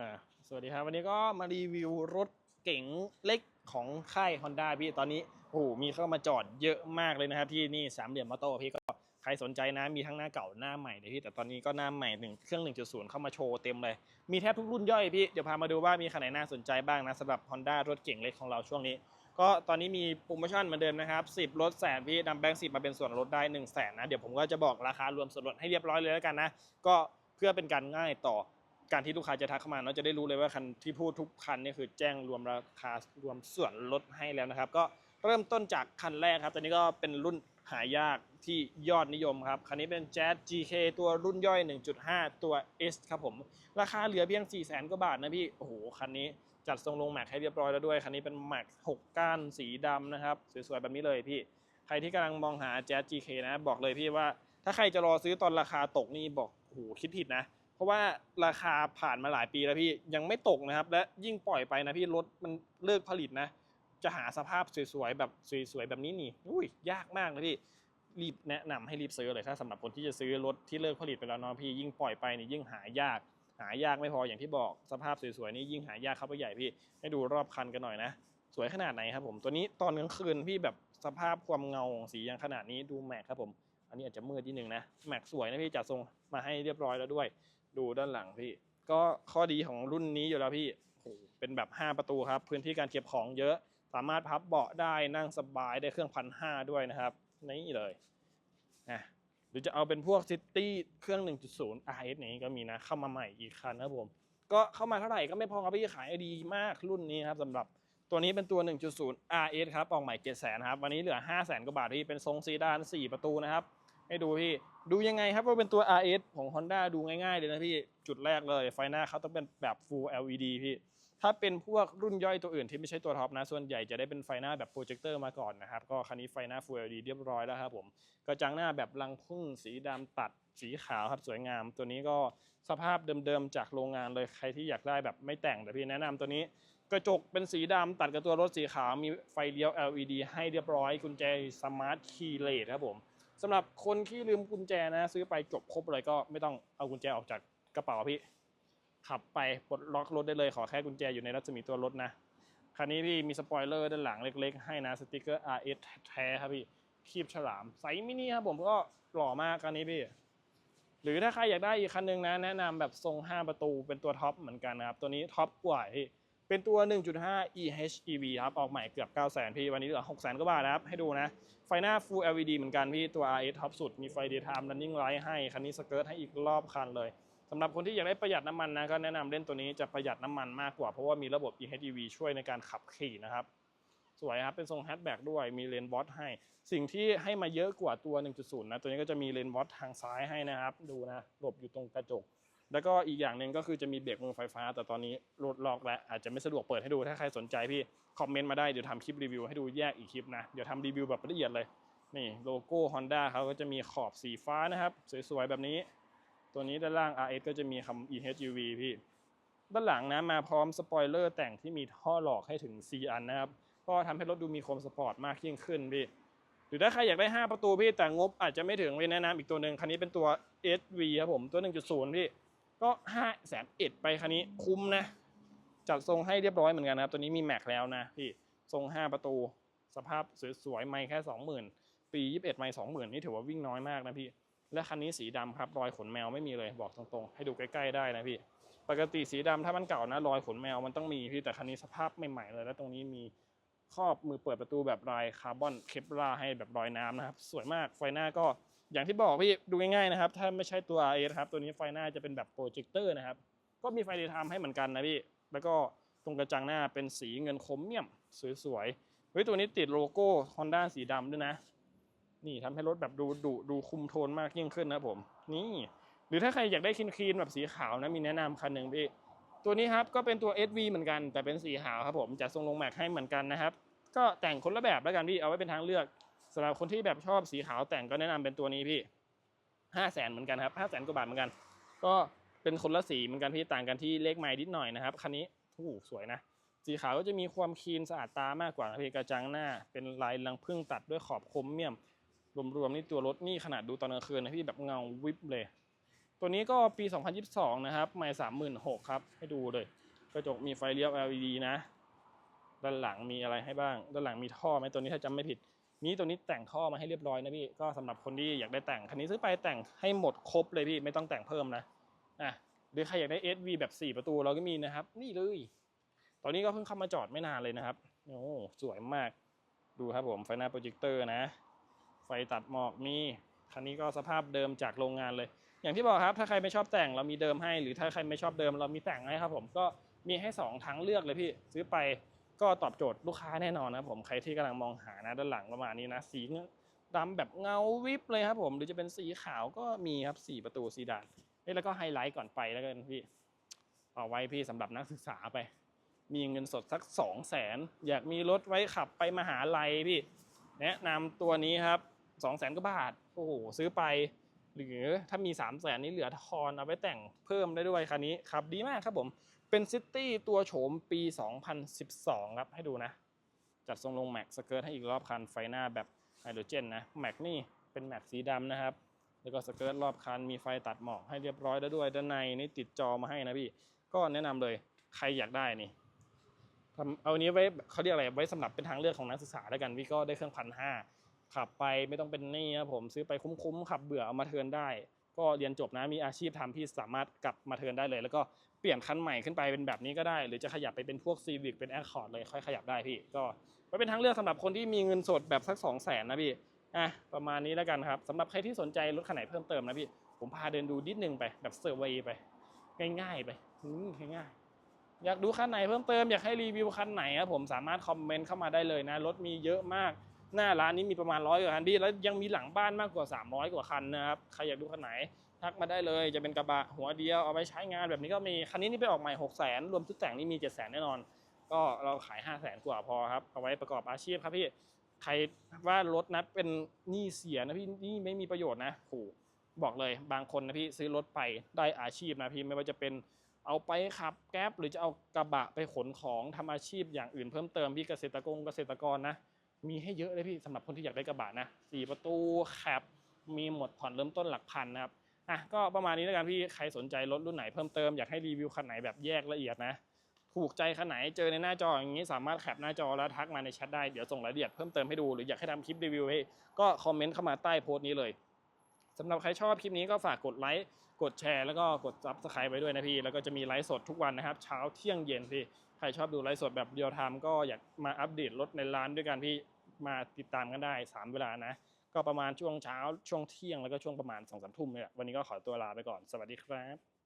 อ่าสวัสดีครับ วันนี้ก็มารีวิวรถเก๋งเล็กของค่าย Honda พี่ตอนนี้โอ้โหมีเข้ามาจอดเยอะมากเลยนะครับที่นี่สามเหลี่ยมมอเตอร์พี่ก็ใครสนใจนะมีทั้งหน้าเก่าหน้าใหม่เลยพี่แต่ตอนนี้ก็หน้าใหม่หนึ่งเครื่อง 1.0 เข้ามาโชว์เต็มเลย มีแทบทุกรุ่นย่อยพี่เดี๋ยวพามาดูว่ามีคันไหนน่าสนใจบ้างนะสำหรับ Honda รถเก๋งเล็กของเราช่วงนี้ ก็ตอนนี้มีโปรโมชั่นเหมือนเดิมนะครับ 10ลดแสนพี่นำแบงค์สิมาเป็นส่วนลดได้1 0 0 0 0แสนนะเดี๋ยวผมก็จะบอกราคารวมส่วนลดให้เรียบร้อยเลยแล้วกันนะก็เพื่อเป็นการง่ายต่อ การที่ลูกค้าจะทักเข้ามาเนาะจะได้รู้เลยว่าคันที่พูดทุกคันนี่คือแจ้งรวมราคารวมส่วนลดให้แล้วนะครับ ก็เริ่มต้นจากคันแรกครับตัวนี้ก็เป็นรุ่นหายากที่ยอดนิยมครับ คันนี้เป็น Jazz GK ตัวรุ่นย่อย 1.5 ตัว S ครับผม ราคาเหลือเพียง 4 0 0 0 0 0 กว่าบาทนะพี่ โอ้โห คันนี้จัดทรงลงแม็กให้เรียบร้อยแล้วด้วย คันนี้เป็นแม็ก6ก้านสีดำนะครับ สวยๆ แบบนี้เลยพี่ ใครที่กำลังมองหา Jazz GK นะ บอกเลยพี่ว่า ถ้าใครจะรอซื้อตอนราคาตกนี่บอกโอ้โหคิดผิดนะ เพราะว่าราคาผ่านมาหลายปีแล้วพี่ยังไม่ตกนะครับ และยิ่งปล่อยไปนะพี่รถมันเลิกผลิตนะ จะหาสภาพสวยๆแบบสวยๆแบบนี้นี่อุ้ยยากมากนะพี่รีบแนะนำให้รีบซื้อเลยถ้าสำหรับคนที่จะซื้อรถที่เลิกผลิตไปแล้วเนาะพี่ยิ่งปล่อยไปนี่ยิ่งหายาก หายากไม่พออย่างที่บอกสภาพสวยๆนี่ยิ่งหายากเข้าไปใหญ่พี่ให้ดูรอบคันกันหน่อยนะ สวยขนาดไหนครับผมตัวนี้ตอนกลางคืนพี่แบบสภาพความเงาของสีย่างขนาดนี้ดูแม็กครับผมอันนี้อาจจะมืดนิดนึงนะแม็กสวยนะพี่จัดทรงมาให้เรียบร้อยแล้วด้วย ดูด้านหลังพี่ ก็ข้อดีของรุ่นนี้อยู่แล้วพี่เป็นแบบ 5 ประตูครับ พื้นที่การเก็บของเยอะ สามารถพับเบาะได้นั่งสบายได้เครื่องพันห้าด้วยนะครับ นี่เลยนะหรือจะเอาเป็นพวกซิตี้เครื่อง 1.0 RS นี้ก็มีนะ เข้ามาใหม่อีกคันนะครับผม ก็เข้ามาเท่าไหร่ก็ไม่พอครับพี่ขายดีมากรุ่นนี้ครับสำหรับตัวนี้เป็นตัว 1.0 RS ครับออกใหม่700,000ครับ วันนี้เหลือ500,000 กว่าบาทที่เป็นทรงซีดาน 4 ประตูนะครับ ให้ดูพี่ ดูยังไงครับว่าเป็นตัว RS ของ Honda ดูง่ายๆเลยนะพี่ จุดแรกเลย ไฟหน้าเขาต้องเป็นแบบ Full LED พี่ ถ้าเป็นพวกรุ่นย่อยตัวอื่นที่ไม่ใช่ตัวท็อปนะ ส่วนใหญ่จะได้เป็นไฟหน้าแบบโปรเจคเตอร์มาก่อนนะครับ ก็คันนี้ไฟหน้า Full LED เรียบร้อยแล้วครับผมกระจังหน้าแบบรังพุ่งสีดำตัดสีขาวครับสวยงาม ตัวนี้ก็สภาพเดิมๆจากโรงงานเลยใครที่อยากได้แบบไม่แต่งแต่พี่แนะนำตัวนี้กระจกเป็นสีดำตัดกับตัวรถสีขาว มีไฟเลี้ยว LED ให้เรียบร้อยกุญแจสมาร์ทคีย์เลสครับผม สำหรับคนที่ลืมกุญแจนะ ซื้อไปจบครบเลยก็ไม่ต้องเอากุญแจออกจากกระเป๋าพี่ ขับไปปลดล็อกรถได้เลยขอแค่กุญแจอยู่ในรัศมีตัวรถนะคันนี้พี่มีสปอยเลอร์ด้านหลังเล็ก ๆ ให้นะสติกเกอร์ RS แท้ครับพี่คีบฉลามไซส์มินิครับผมก็หล่อมากคันนี้พี่ หรือถ้าใครอยากได้อีกคันหนึงนะ แนะนำแบบทรง 5 ประตูเป็นตัวท็อปเหมือนกันนะครับ ตัวนี้ท็อปกว่าพี่ เป็นตัว 1.5 EHEV ครับ ออกใหม่เกือบ 900,000 พี่ วันนี้เหลือ 600,000 กว่าบาทนะครับ ให้ดูนะ ไฟหน้า Full LED เหมือนกันพี่ ตัว RS ท็อปสุด มีไฟ Daytime Running Light ให้ คันนี้สเกิร์ตให้อีกรอบคันเลยสำหรับคนที่อยากได้ประหยัดน้ำมันนะ ก็แนะนำเล่นตัวนี้จะประหยัดน้ำมันมากกว่า เพราะว่ามีระบบ EHEV ช่วยในการขับขี่นะครับ สวยครับ เป็นทรงแฮชแบ็กด้วย มีเลนวอตให้ สิ่งที่ให้มาเยอะกว่าตัว 1.0 นะ ตัวนี้ก็จะมีเลนวอตทางซ้ายให้นะครับ ดูนะ หลบอยู่ตรงกระจก แล้วก็อีกอย่างหนึ่งก็คือจะมีเบรกมือไฟฟ้า แต่ตอนนี้รถล็อกแล้วอาจจะไม่สะดวกเปิดให้ดูถ้าใครสนใจพี่คอมเมนต์มาได้เดี๋ยวทำคลิปรีวิวให้ดูแยกอีกคลิปนะเดี๋ยวทำรีวิวแบบละเอียดเลยนี่โลโก้ Honda เขาก็จะมีขอบสีฟ้านะครับ สวยๆ แบบนี้ ตัวนี้ด้านล่าง RS ก็จะมีคำ EHUV พี่ ด้านหลังนะมาพร้อมสปอยเลอร์แต่งที่มีท่อหลอกให้ถึง 4 อันนะครับ ก็ทำให้รถดูมีความสปอร์ตมากยิ่งขึ้นพี่ หรือถ้าใครอยากได้ 5 ประตูพี่แต่งบอาจจะไม่ถึงพี่แนะนำอีกตัวหนึ่งคันนี้เป็นตัว SV ครับผมตัว 1.0 พี่ ก็5แสนเอ็ดไปคันนี้คุ้มนะ จัดทรงให้เรียบร้อยเหมือนกันนะครับ ตัวนี้มีแม็กแล้วนะพี่ทรง 5 ประตู สภาพสวยๆ ไม่แค่ 20,000 ปี 21 ไม่20,000 นี่ถือว่าวิ่งน้อยมากนะพี่ และคันนี้สีดำครับรอยขนแมวไม่มีเลยบอกตรงๆ ให้ดูใกล้ๆได้นะพี่ ปกติสีดำถ้ามันเก่านะรอยขนแมวมันต้องมีพี่แต่คันนี้สภาพใหม่ๆเลย แล้วตรงนี้มีครอบมือเปิดประตูแบบลายคาร์บอนเคปลาให้แบบรอยน้ำนะครับ สวยมากไฟหน้าก็ อย่างที่บอกพี่ดูง่ายๆนะครับ ถ้าไม่ใช่ตัว RS ครับ ตัวนี้ไฟหน้าจะเป็นแบบโปรเจคเตอร์นะครับ ก็มีไฟเดย์ไทม์ให้เหมือนกันนะพี่ แล้วก็ตรงกระจังหน้าเป็นสีเงินคมเมี่ยมสวยๆเฮ้ยตัวนี้ติดโลโก้ Honda สีดำด้วยนะ นี่ทำให้รถแบบดูดุดูคุมโทนมากยิ่งขึ้นนะผม นี่ หรือถ้าใครอยากได้คลีนๆแบบสีขาวนะมีแนะนำคันหนึ่งพี่ ตัวนี้ครับก็เป็นตัว SV เหมือนกัน แต่เป็นสีขาวครับผมจะทรงลงแม็กให้เหมือนกันนะครับ ก็แต่งคนละแบบแล้วกันพี่เอาไว้เป็นทางเลือก สำหรับคนที่แบบชอบสีขาวแต่งก็แนะนำเป็นตัวนี้พี่ห้าแสนเหมือนกันครับห้าแสนกว่าบาทเหมือนกัน ก็เป็นคนละสีเหมือนกันพี่ต่างกันที่เลขไม้นิดหน่อยนะครับคันนี้โอ้โหสวยนะ สีขาวก็จะมีความคลีนสะอาดตามากกว่าพี่กระจังหน้า เป็นลายรังผึ้งตัดด้วยขอบคมเมี่ยม รวมๆนี่ตัวรถนี่ขนาดดูตอนกลางคืนนะพี่แบบเงาวิบเลย ตัวนี้ก็ปี 2022 นะครับไม่36,000ครับ ให้ดูเลย กระจกมีไฟเลี้ยว LED นะ ด้านหลังมีอะไรให้บ้าง ด้านหลังมีท่อไหมตัวนี้ถ้าจำไม่ผิด นี้ตัวนี้แต่งท่อมาให้เรียบร้อยนะพี่ก็สำหรับคนที่อยากได้แต่งคันนี้ซื้อไปแต่งให้หมดครบเลยพี่ไม่ต้องแต่งเพิ่มนะอะหรือใครอยากได้ SV แบบ 4 ประตูเราก็มีนะครับ นี่เลย ตอนนี้ก็เพิ่งเข้ามาจอดไม่นานเลยนะครับโอ้สวยมากดูครับผมไฟหน้าโปรเจคเตอร์นะ ไฟตัดหมอกมีคันนี้ก็สภาพเดิมจากโรงงานเลย อย่างที่บอกครับ ถ้าใครไม่ชอบแต่งเรามีเดิมให้ หรือถ้าใครไม่ชอบเดิมเรามีแต่งให้ครับผมก็มีให้สองทางเลือกเลยพี่ซื้อไป ก็ตอบโจทย์ลูกค้าแน่นอนนะผมใครที่กำลังมองหานะด้านหลังประมาณนี้นะสีดำแบบเงาวิบเลยครับผม หรือจะเป็นสีขาวก็มีครับสีประตูสีดานแล้วก็ไฮไลท์ก่อนไปแล้วกันพี่เอาไว้พี่สำหรับนักศึกษาไป มีเงินสดสักสองแสนอยากมีรถไว้ขับไปมหาลัยพี่แนะนำตัวนี้ครับสองแสนกว่าบาทโอ้โหซื้อไป หรือถ้ามี3ามแสนนี้เหลือทอนเอาไว้แต่งเพิ่มได้ด้วยคันนี้ครับดีมากครับผม เป็นซิตี้ตัวโฉมปี 2012 ครับ ให้ดูนะ จัดทรงลงแม็กสเกิร์ตให้อีกรอบคันไฟหน้าแบบไฮโดรเจนนะแม็กนี่เป็นแม็กสีดำนะครับ แล้วก็สเกิร์ตรอบคันมีไฟตัดหมอกให้เรียบร้อยแล้วด้วยด้านในนี่ติดจอมาให้นะพี่ ก็แนะนำเลยใครอยากได้นี่ทำเอานี้ไว้เขาเรียกอะไรไว้สำหรับเป็นทางเลือกของนักศึกษาแล้วกันพี่ก็ได้เครื่องพันห้าขับไปไม่ต้องเป็นนี้ครับผมซื้อไปคุ้มๆขับเบื่อเอามาเทินได้ ก็เรียนจบนะมีอาชีพทำพี่สามารถกลับมาเทินได้เลย แล้วก็ เปลี่ยนคันใหม่ขึ้นไปเป็นแบบนี้ก็ได้ หรือจะขยับไปเป็นพวกซีวิกเป็นแอคคอร์ดเลยค่อยขยับได้พี่ก็ไว้เป็นทางเลือกสำหรับคนที่มีเงินสดแบบสักสองแสนนะพี่อะประมาณนี้แล้วกันครับสำหรับใครที่สนใจรถคันไหนเพิ่มเติมนะพี่ ผมพาเดินดูนิดนึงไปแบบเซอร์เวยไป ง่ายๆไปง่ายๆอยากดูคันไหนเพิ่มเติมอยากให้รีวิวคันไหนครับผมสามารถคอมเมนต์เข้ามาได้เลยนะรถมีเยอะมากหน้าร้านนี้มีประมาณร้อยกว่าคันพี่แล้วยังมีหลังบ้านมากกว่า 300 กว่าคันนะครับใครอยากดูคันไหน ทักมาได้เลยจะเป็นกระบะหัวเดียวเอาไปใช้งานแบบนี้ก็มี คันนี้นี่ไปออกใหม่6 0 0 0 0รวมทุกแต่งนี่มี7 0 0 0 0แน่นอน ก็เราขาย5 0 0 0 0 0กว่าพอครับ เอาไว้ประกอบอาชีพครับพี่ใครว่ารถนะเป็นหนี้เสียนะพี่หนี่ไม่มีประโยชน์นะโหบอกเลยบางคนนะพี่ซื้อรถไปได้อาชีพนะพี่ไม่ว่าจะเป็นเอาไปขับแก๊ปหรือจะเอากระบะไปขนของทำอาชีพอย่างอื่นเพิ่มเติมพี่เกษตรกรเกษตรกรนะ มีให้เยอะเลยพี่สำหรับคนที่อยากได้กระบะนะสี่ประตูแคปมีหมดผ่อนเริ่มต้นหลักพันนะครับ อะก็ประมาณนี้แล้วกันพี่ใครสนใจรถรุ่นไหนเพิ่มเติมอยากให้รีวิวคันไหนแบบแยกละเอียดนะถูกใจคันไหนเจอในหน้าจออย่างนี้สามารถแคปหน้าจอแล้วทักมาในแชทได้เดี๋ยวส่งรายละเอียดเพิ่มเติมให้ดูหรืออยากให้ทำคลิปรีวิวให้ก็คอมเมนต์เข้ามาใต้โพสต์นี้เลยสำหรับใครชอบคลิปนี้ก็ฝากกดไลค์กดแชร์แล้วก็กดซับสไครต์ไว้ด้วยนะพี่ แล้วก็จะมีไลฟ์สดทุกวันนะครับ เช้าเที่ยงเย็นพี่ ใครชอบดูไลฟ์สดแบบเดียวทามก็อยากมาอัปเดตรถในร้านด้วยกันพี่มาติดตามกันได้ 3 เวลานะ ก็ประมาณช่วงเช้าช่วงเที่ยงแล้วก็ช่วงประมาณสองสามทุ่มเนี่ยวันนี้ก็ขอตัวลาไปก่อนสวัสดีครับ